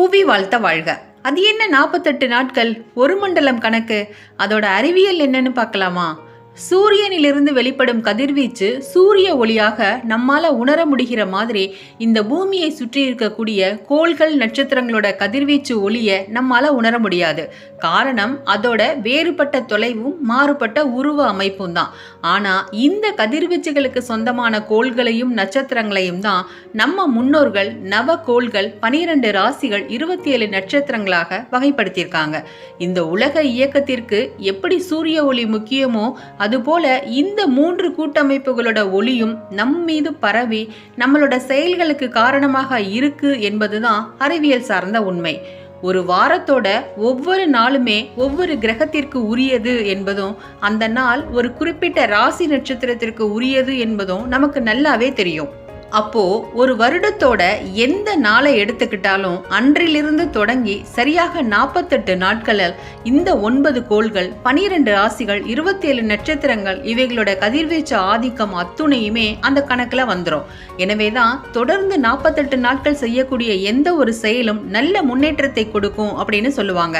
புவி வாழ்த்த வாழ்க. அது என்ன நாற்பத்தெட்டு நாட்கள்? ஒரு மண்டலம் கணக்கு. அதோட அறிவியல் என்னன்னு பார்க்கலாமா? சூரியனிலிருந்து வெளிப்படும் கதிர்வீச்சு சூரிய ஒளியாக நம்மால உணர முடிகிற மாதிரி இந்த பூமியை சுற்றி இருக்கக்கூடிய கோள்கள் நட்சத்திரங்களோட கதிர்வீச்சு ஒளியை நம்மால உணர முடியாது. காரணம் அதோட வேறுபட்ட தொலைவும் மாறுபட்ட உருவ அமைப்பும் தான். ஆனா இந்த கதிர்வீச்சுகளுக்கு சொந்தமான கோள்களையும் நட்சத்திரங்களையும் தான் நம்ம முன்னோர்கள் நவ கோள்கள் பனிரெண்டு ராசிகள் இருபத்தி ஏழு நட்சத்திரங்களாக வகைப்படுத்தியிருக்காங்க. இந்த உலக இயக்கத்திற்கு எப்படி சூரிய ஒளி முக்கியமோ அதுபோல இந்த மூன்று கூட்டமைப்புகளோட ஒளியும் நம் மீது பரவி நம்மளோட செயல்களுக்கு காரணமாக இருக்கு என்பதுதான் அறிவியல் சார்ந்த உண்மை. ஒரு வாரத்தோட ஒவ்வொரு நாளுமே ஒவ்வொரு கிரகத்திற்கு உரியது என்பதும் அந்த நாள் ஒரு குறிப்பிட்ட ராசி நட்சத்திரத்திற்கு உரியது என்பதும் நமக்கு நல்லாவே தெரியும். அப்போ ஒரு வருடத்தோட எந்த நாளை எடுத்துக்கிட்டாலும் அன்றிலிருந்து தொடங்கி சரியாக நாற்பத்தெட்டு நாட்களில் இந்த ஒன்பது கோள்கள் பனிரெண்டு ராசிகள் இருபத்தி ஏழு நட்சத்திரங்கள் இவைகளோட கதிர்வீச்சு ஆதிக்கம் அத்துணையுமே அந்த கணக்கில் வந்துடும் எனவே தான் தொடர்ந்து நாற்பத்தெட்டு நாட்கள் செய்யக்கூடிய எந்த ஒரு செயலும் நல்ல முன்னேற்றத்தை கொடுக்கும் அப்படின்னு சொல்லுவாங்க.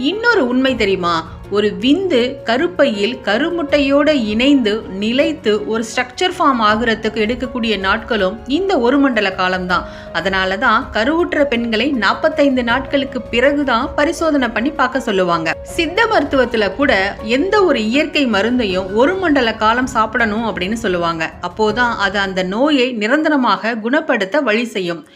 இன்னொரு உண்மை தெரியுமா? ஒரு விந்து கருப்பையில் கருமுட்டையோடு இணைந்து நிலைத்து ஒரு ஸ்ட்ரக்சர் ஃபார்ம் ஆகுறதுக்கு எடுக்கக்கூடிய நாட்களும் இந்த ஒரு மண்டல காலம்தான். அதனால தான் கருவுற்ற பெண்களை நாற்பத்தைந்து நாட்களுக்கு பிறகுதான் பரிசோதனை பண்ணி பார்க்க சொல்லுவாங்க. சித்த மருத்துவத்தில் கூட எந்த ஒரு இயற்கை மருந்தையும் ஒரு மண்டல காலம் சாப்பிடணும் அப்படின்னு சொல்லுவாங்க. அப்போதான் அது அந்த நோயை நிரந்தரமாக குணப்படுத்த வழி செய்யும்.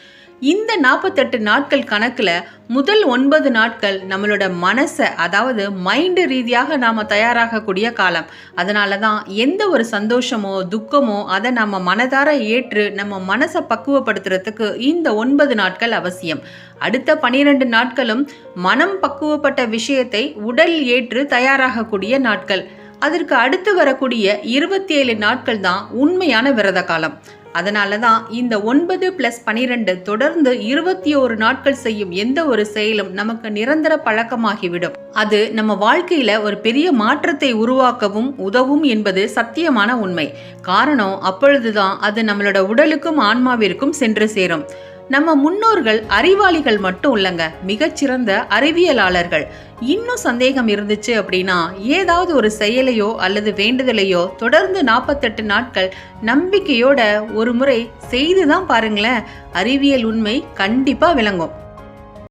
இந்த நாற்பத்தெட்டு நாட்கள் கணக்கில் முதல் ஒன்பது நாட்கள் நம்மளோட மனசை அதாவது மைண்டு ரீதியாக நாம் தயாராகக்கூடிய காலம். அதனால தான் எந்த ஒரு சந்தோஷமோ துக்கமோ அதை நம்ம மனதார ஏற்று நம்ம மனசை பக்குவப்படுத்துறதுக்கு இந்த ஒன்பது நாட்கள் அவசியம். அடுத்த பனிரெண்டு நாட்களும் மனம் பக்குவப்பட்ட விஷயத்தை உடல் ஏற்று தயாராகக்கூடிய நாட்கள். அதற்கு அடுத்து வரக்கூடிய இருபத்தி ஏழு நாட்கள் தான் உண்மையான விரத காலம். அதனால தான் இந்த ஒன்பது பிளஸ் பனிரெண்டு தொடர்ந்து இருபத்தி ஒரு நாட்கள் செய்யும் எந்த ஒரு செயலும் நமக்கு நிரந்தர பழக்கமாகிவிடும். அது நம்ம வாழ்க்கையில ஒரு பெரிய மாற்றத்தை உருவாக்கவும் உதவும் என்பது சத்தியமான உண்மை. காரணம் அப்பொழுதுதான் அது நம்மளோட உடலுக்கும் ஆன்மாவிற்கும் சென்று சேரும். நம்ம முன்னோர்கள் அறிவாளிகள் மட்டும் இல்லைங்க மிகச்சிறந்த அறிவியலாளர்கள். இன்னும் சந்தேகம் இருந்துச்சு அப்படின்னா ஏதாவது ஒரு செயலையோ அல்லது வேண்டுதலையோ தொடர்ந்து நாற்பத்தெட்டு நாட்கள் நம்பிக்கையோட ஒரு முறை செய்து தான் பாருங்களேன். அறிவியல் உண்மை கண்டிப்பா விளங்கும்.